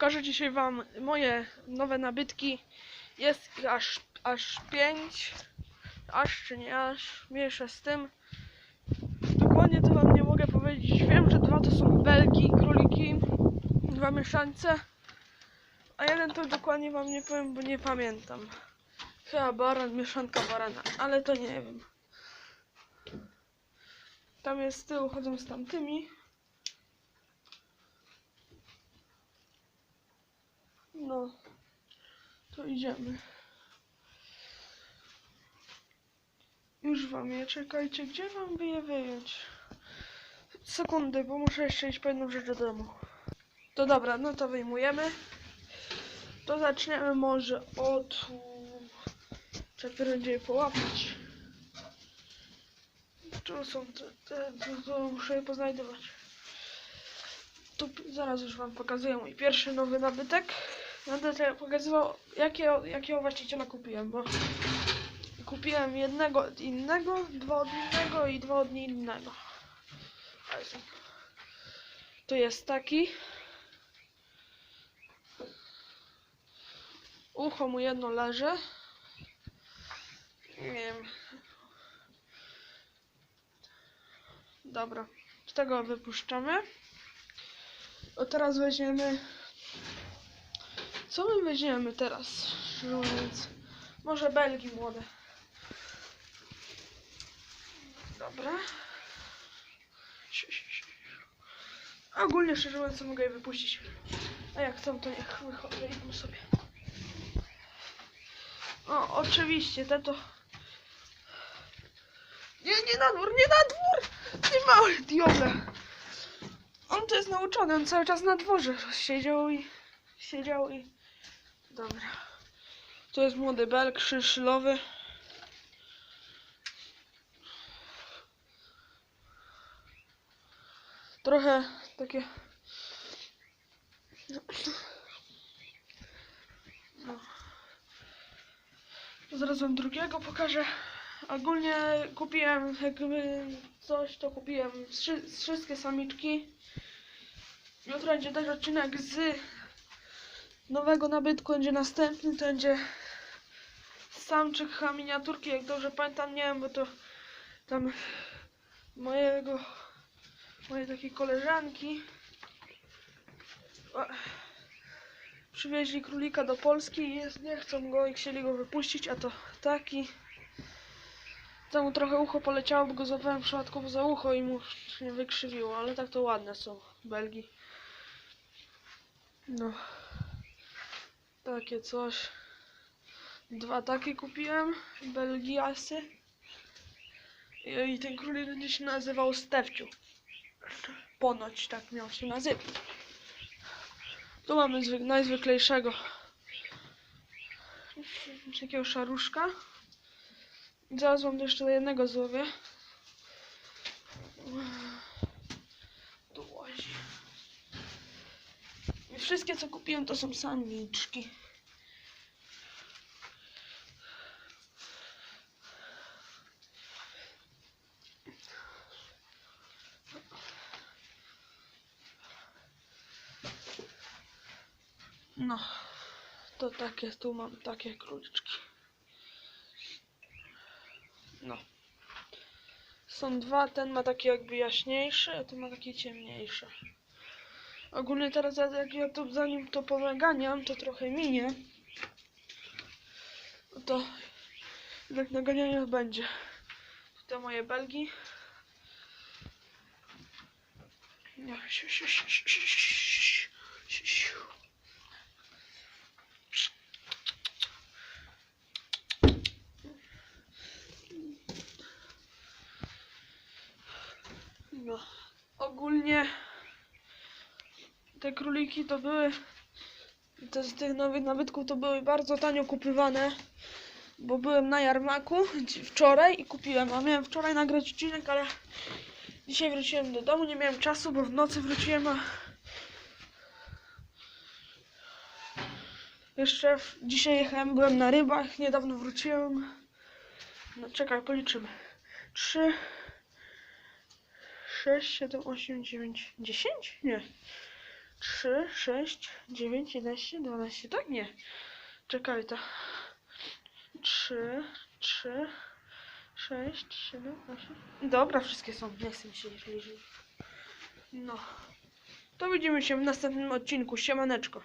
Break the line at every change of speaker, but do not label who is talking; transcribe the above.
pokażę dzisiaj wam moje nowe nabytki. Jest aż, aż pięć. Aż czy nie aż, mniejsza z tym. Dokładnie to wam nie mogę powiedzieć. Wiem, że dwa to są belgi, króliki, dwa mieszańce. A jeden to dokładnie wam nie powiem, bo nie pamiętam. Chyba baran, mieszanka barana, ale to nie wiem. Tam jest z tyłu, chodzą z tamtymi. No, to idziemy. Już wam je, czekajcie, gdzie wam by je wyjąć? Sekundy, bo muszę jeszcze iść po jedną rzecz do domu. To dobra, no to wyjmujemy. To zaczniemy może od... Trzeba będzie połapać. Tu są te, te muszę je poznajdować. Tu zaraz już wam pokazuję mój pierwszy nowy nabytek. Będę tutaj pokazywał jakie, jakiego właściciela kupiłem, bo kupiłem jednego od innego, dwa od innego i dwa od innego. A jest- taki. Ucho mu jedno leży. Nie wiem. Dobra, z tego wypuszczamy. O teraz weźmiemy. Co my weźmiemy teraz? mówiąc? Może belgi młode. Dobra. Ogólnie szczerze mówiąc mogę je wypuścić. A jak chcą, to niech wychodzą idą sobie. O, oczywiście, te to... Nie, nie na dwór, nie na dwór! Nie mały diable. On to jest nauczony, on cały czas na dworze siedział i... Siedział i... Dobra. To jest młody belk szyszylowy. Trochę takie... No. Zaraz wam drugiego pokażę. Ogólnie kupiłem jakby coś, to kupiłem wszy- wszystkie samiczki. Jutro będzie też odcinek z nowego nabytku, będzie następny, to będzie samczyk chyba miniaturki, jak dobrze pamiętam, nie wiem, bo to tam mojego, mojej takiej koleżanki o, przywieźli królika do Polski i jest, nie chcą go i chcieli go wypuścić, a to taki tam mu trochę ucho poleciało, bo go złapałem przypadkowo za ucho i mu się wykrzywiło, ale tak to ładne są Belgii. No. Takie coś. Dwa takie kupiłem. Belgiasy. I, ten królik będzie się nazywał Stefciu. Ponoć tak miał się nazywać. Tu mamy zwyk najzwyklejszego. Takiego szaruszka. Zaraz wam jeszcze jednego złowię. Tu łazi. I wszystkie co kupiłem to są samiczki. No, to takie, tu mam takie króliczki. No. Są dwa, ten ma taki jakby jaśniejszy, a ten ma taki ciemniejszy. Ogólnie teraz jak ja to zanim to ponaganiam, to trochę minie. No to tak naganiania będzie. To moje belgi. Nie, siu, te króliki to były te z tych nowych nabytków to były bardzo tanio kupywane bo byłem na jarmaku wczoraj i kupiłem, a miałem wczoraj nagrać odcinek, ale dzisiaj wróciłem do domu, nie miałem czasu, bo w nocy wróciłem, a jeszcze w... dzisiaj jechałem, byłem na rybach, niedawno wróciłem. No czekaj, policzymy. 3 6, 7, 8, 9, 10? Nie 3, 6, 9, 11, 12. Tak nie. Czekaj to. 3, 3, 6, 7, 8. Dobra, wszystkie są. Nie chcę mi się liczyć. No. To widzimy się w następnym odcinku. Siemaneczko.